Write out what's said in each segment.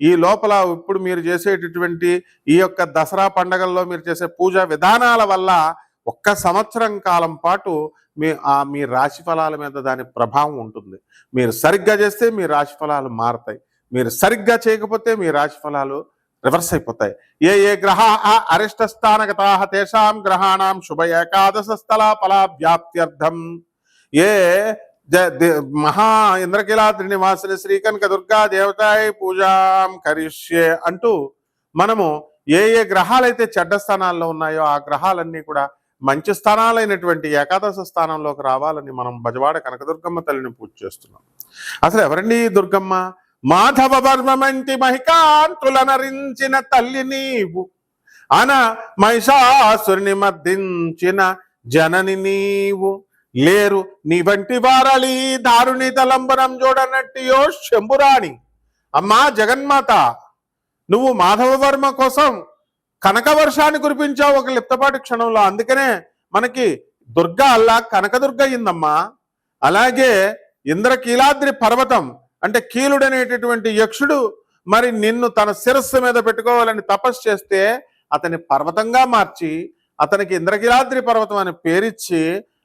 ఈ లోపల ఇప్పుడు మీరు చేసేటటువంటి ఈ యొక్క దసరా పండగల్లో మీరు చేసే పూజా విధానాల వల్ల ఒక్క సంవత్సరం కాలం పాటు మీ ఆ మీ రాశి ఫలాల మీద దాని ప్రభావం ఉంటుంది. మీరు సరిగ్గా చేస్తే మీ రాశి ఫలాలు మారుతాయి. మీరు సరిగ్గా చేయకపోతే మీ రాశి ఫలాలు రివర్స్ అయిపోతాయి. ఏ ఏ గ్రహ అరిష్ట స్థానగతా తేషాం గ్రహాణం శుభ ఏకాదశ స్థల ఫలాభ్యాప్త్యర్థం. ఏ మహా ఇంద్రకీలాద్రి శ్రీ శ్రీకనక దుర్గా దేవతాయ పూజాం కరిష్యే అంటూ మనము ఏ ఏ గ్రహాలైతే చెడ్డ స్థానాల్లో ఉన్నాయో ఆ గ్రహాలన్నీ కూడా మంచి స్థానాలైనటువంటి ఏకాదశ స్థానంలోకి రావాలని మనం బజవాడ కనకదుర్గమ్మ తల్లిని పూజ చేస్తున్నాం. అసలు ఎవరండి దుర్గమ్మ? మాధవ వర్మంటి మంతి మహికాంతులనరించిన తల్లి నీవు. అన మహిషాసుని మర్దించిన జనని నీవు. లేరు నీ వంటి వారలి దారుని తలంబరం చూడనట్టియో శంభురాణి. అమ్మా జగన్మాత నువ్వు మాధవవర్మ కోసం కనక వర్షాన్ని కురిపించావు ఒక లిప్తపాటి క్షణంలో. అందుకనే మనకి దుర్గ అల్లా కనకదుర్గ అయిందమ్మా. అలాగే ఇంద్రకీలాద్రి పర్వతం అంటే కీలుడనేటటువంటి యక్షుడు మరి నిన్ను తన శిరస్సు మీద పెట్టుకోవాలని తపస్సు చేస్తే అతని పర్వతంగా మార్చి అతనికి ఇంద్రకీలాద్రి పర్వతం అని పేరిచ్చి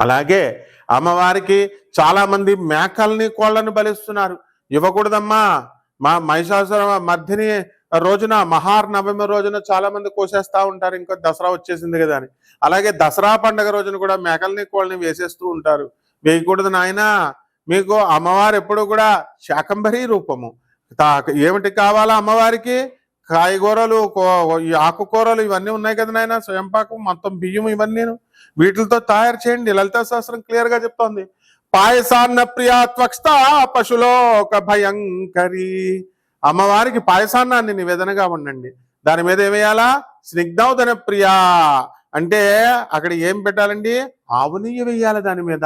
అలాగే అమ్మవారికి చాలామంది మేకల్ని కోళ్ళను బలిస్తున్నారు. ఇవ్వకూడదమ్మా. మా మహిషాసుర మధ్యని రోజున మహానవమి రోజున చాలా మంది ఉంటారు. ఇంకా దసరా వచ్చేసింది కదా అని. అలాగే దసరా పండగ రోజున కూడా మేకల్ని కోళ్ళని వేసేస్తూ ఉంటారు. వేయకూడదు నాయన. మీకు అమ్మవారు ఎప్పుడు కూడా శాకంబరీ రూపము. ఏమిటి కావాలా అమ్మవారికి? కాయగూరలు కో- ఈ ఆకుకూరలు ఇవన్నీ ఉన్నాయి కదా నాయన స్వయంపాకం మొత్తం బియ్యం ఇవన్నీ వీటితో తయారు చేయండి లలితా శాస్త్రం క్లియర్గా చెప్తోంది. పాయసాన్న ప్రియా త్వక్స్త పశులోక భయంకరి. అమ్మవారికి పాయసాన్నాన్ని నివేదనగా ఉండండి. దాని మీద ఏమేయాలా? స్నిగ్ధౌదన ప్రియా. అంటే అక్కడ ఏం పెట్టాలండి? ఆవు నెయ్యి వేయాలి దాని మీద.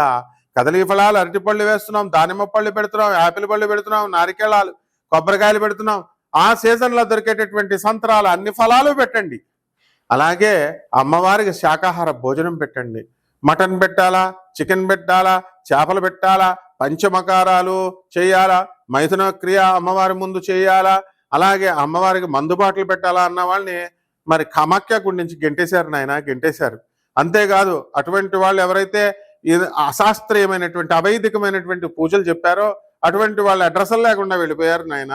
కదలి ఫలాలు అరటిపళ్ళు వేస్తున్నాం దానిమ్మ పళ్ళు పెడుతున్నాం యాపిల్ పళ్ళు పెడుతున్నాం నారికేళాలు కొబ్బరికాయలు పెడుతున్నాం. ఆ సీజన్లో దొరికేటటువంటి సంతరాలు అన్ని ఫలాలు పెట్టండి. అలాగే అమ్మవారికి శాకాహార భోజనం పెట్టండి. మటన్ పెట్టాలా? చికెన్ పెట్టాలా? చేపలు పెట్టాలా? పంచమకారాలు చేయాలా? మైథున క్రియ అమ్మవారి ముందు చేయాలా? అలాగే అమ్మవారికి మందుబాట్లు పెట్టాలా అన్న వాళ్ళని మరి కమాఖ్య గుడి నుంచి గెంటేశారు నాయన గెంటేశారు. అంతేకాదు అటువంటి వాళ్ళు ఎవరైతే ఇది అశాస్త్రీయమైనటువంటి అవైదికమైనటువంటి పూజలు చెప్పారో అటువంటి వాళ్ళ అడ్రస్ లేకుండా వెళ్ళిపోయారు నాయన.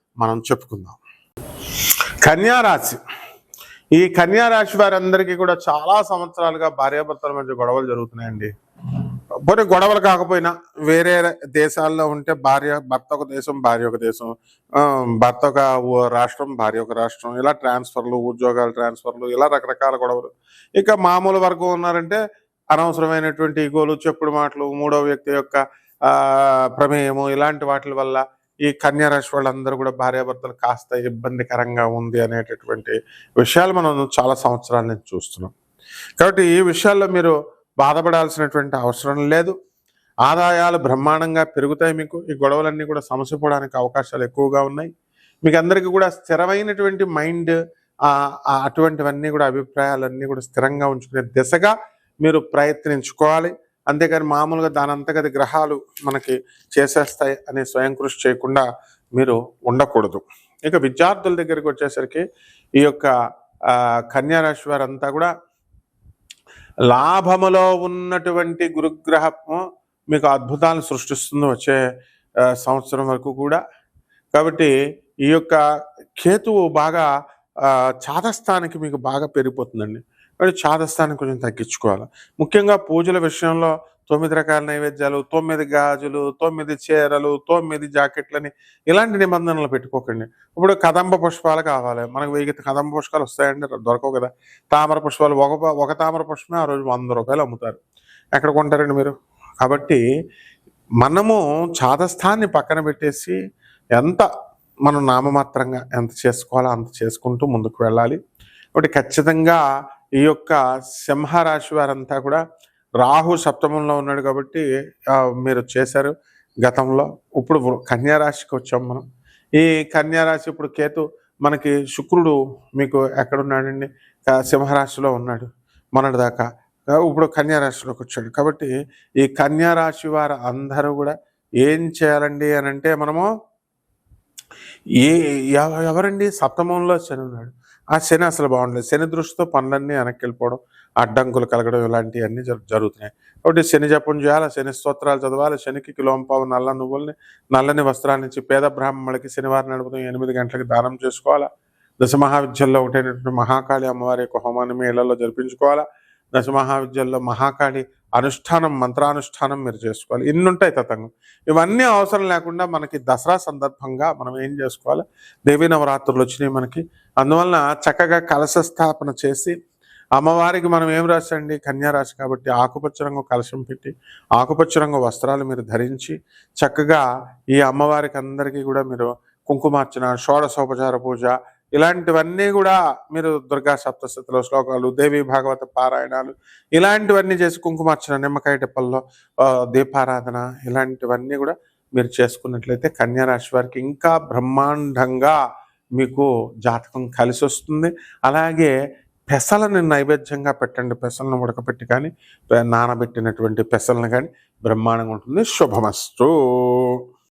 మనం చెప్పుకుందాం. కన్యారాశి ఈ కన్యా రాశి వారందరికీ కూడా చాలా సంవత్సరాలుగా భార్యాభర్తల మధ్య గొడవలు జరుగుతున్నాయండి. పోనీ గొడవలు కాకపోయినా వేరే దేశాల్లో ఉంటే భార్య భర్త ఒక దేశం భార్య ఒక దేశం. భర్త ఒక రాష్ట్రం భార్య ఒక రాష్ట్రం. ఇలా ట్రాన్స్ఫర్లు ఉద్యోగాల ట్రాన్స్ఫర్లు ఇలా రకరకాల గొడవలు. ఇక మామూలు వర్గం ఉన్నారంటే అనవసరమైనటువంటి ఈగోలు చెప్పుడు మాటలు మూడో వ్యక్తి యొక్క ప్రమేయము ఇలాంటి వాటి వల్ల ఈ కన్యారాశి వాళ్ళందరూ కూడా భార్యాభర్తలు కాస్త ఇబ్బందికరంగా ఉంది అనేటటువంటి విషయాలు మనం చాలా సంవత్సరాల నుంచి చూస్తున్నాం. కాబట్టి ఈ విషయాల్లో మీరు బాధపడాల్సినటువంటి అవసరం లేదు. ఆదాయాలు బ్రహ్మాండంగా పెరుగుతాయి మీకు. ఈ గొడవలన్నీ కూడా సమసిపోవడానికి అవకాశాలు ఎక్కువగా ఉన్నాయి. మీకు అందరికీ కూడా స్థిరమైనటువంటి మైండ్ అటువంటివన్నీ కూడా అభిప్రాయాలన్నీ కూడా స్థిరంగా ఉంచుకునే దిశగా మీరు ప్రయత్నించుకోవాలి. అంతేకాని మామూలుగా దానంతగది గ్రహాలు మనకి చేసేస్తాయి అనే స్వయం కృషి చేయకుండా మీరు ఉండకూడదు. ఇక విద్యార్థుల దగ్గరికి వచ్చేసరికి ఈ యొక్క కన్యారాశి వారంతా కూడా లాభములో ఉన్నటువంటి గురుగ్రహము మీకు అద్భుతాలు సృష్టిస్తుంది వచ్చే సంవత్సరం వరకు కూడా. కాబట్టి ఈ యొక్క కేతువు బాగా చాతస్థానికి మీకు బాగా పెరిగిపోతుందండి కాబట్టి చాదస్థాన్ని కొంచెం తగ్గించుకోవాలి. ముఖ్యంగా పూజల విషయంలో తొమ్మిది రకాల నైవేద్యాలు తొమ్మిది గాజులు తొమ్మిది చీరలు తొమ్మిది జాకెట్లని ఇలాంటి నిబంధనలు పెట్టుకోకండి. ఇప్పుడు కదంబ పుష్పాలు కావాలి. మనకు వెయ్యి కదంబ పుష్పాలు వస్తాయండి దొరకవు కదా. తామర పుష్పాలు ఒక ఒక తామర పుష్పమే ఆ రోజు వంద రూపాయలు అమ్ముతారు. ఎక్కడ కొంటారండి మీరు? కాబట్టి మనము చాదస్థాన్ని పక్కన పెట్టేసి ఎంత మనం నామమాత్రంగా ఎంత చేసుకోవాలో అంత చేసుకుంటూ ముందుకు వెళ్ళాలి. కాబట్టి ఖచ్చితంగా ఈ యొక్క సింహరాశి వారంతా కూడా రాహు సప్తమంలో ఉన్నాడు కాబట్టి మీరు చేశారు గతంలో. ఇప్పుడు కన్యారాశికి వచ్చాం మనం. ఈ కన్యారాశి ఇప్పుడు కేతు మనకి శుక్రుడు మీకు ఎక్కడున్నాడండి? సింహరాశిలో ఉన్నాడు మొన్నటి దాకా ఇప్పుడు కన్యా రాశిలోకి వచ్చాడు. కాబట్టి ఈ కన్యారాశి వారు అందరూ కూడా ఏం చేయాలండి అని అంటే మనము ఏ ఎవ- ఎవరండి? సప్తమంలో శని ఉన్నాడు. ఆ శని అసలు బాగుండలేదు. శని దృష్టితో పనులన్నీ వెనక్కి వెళ్ళిపోవడం అడ్డంకులు కలగడం ఇలాంటివన్నీ జరుగుతున్నాయి. కాబట్టి శని జపం చేయాలి? శని స్తోత్రాలు చదవాలి. శనికి కిలోంపావు నల్ల నువ్వుల్ని నల్లని వస్త్రాన్నించి పేద బ్రాహ్మణులకి శనివారం నడుపుతాం ఎనిమిది గంటలకి దానం చేసుకోవాలా? దశ మహావిద్యల్లో ఒకటైనటువంటి మహాకాళి అమ్మవారి యొక్క హోమాన్ని మీ ఇళ్ళలో జరిపించుకోవాలా? దశ మహావిద్యల్లో మహాకాళి అనుష్ఠానం మంత్రానుష్ఠానం మీరు చేసుకోవాలి. ఇన్ని ఉంటాయి తతంగం. ఇవన్నీ అవసరం లేకుండా మనకి దసరా సందర్భంగా మనం ఏం చేసుకోవాలి? దేవీ నవరాత్రులు వచ్చినాయి మనకి. అందువలన చక్కగా కలశ స్థాపన చేసి అమ్మవారికి మనం ఏం రాసండి కన్యారాశి కాబట్టి ఆకుపచ్చ రంగు కలశం పెట్టి ఆకుపచ్చ రంగు వస్త్రాలు మీరు ధరించి చక్కగా ఈ అమ్మవారికి అందరికీ కూడా మీరు కుంకుమార్చన షోడశోపచార పూజ ఇలాంటివన్నీ కూడా మీరు దుర్గా సప్తశతిలో శ్లోకాలు దేవి భాగవత పారాయణాలు ఇలాంటివన్నీ చేసి కుంకుమార్చన నిమ్మకాయ టిప్పల్లో దీపారాధన ఇలాంటివన్నీ కూడా మీరు చేసుకున్నట్లయితే కన్యారాశి వారికి ఇంకా బ్రహ్మాండంగా మీకు జాతకం కలిసి వస్తుంది. అలాగే పెసలను నైవేద్యంగా పెట్టండి. పెసలను ఉడకపెట్టి కానీ నానబెట్టినటువంటి పెసలను కానీ బ్రహ్మాండంగా ఉంటుంది. శుభమస్తు.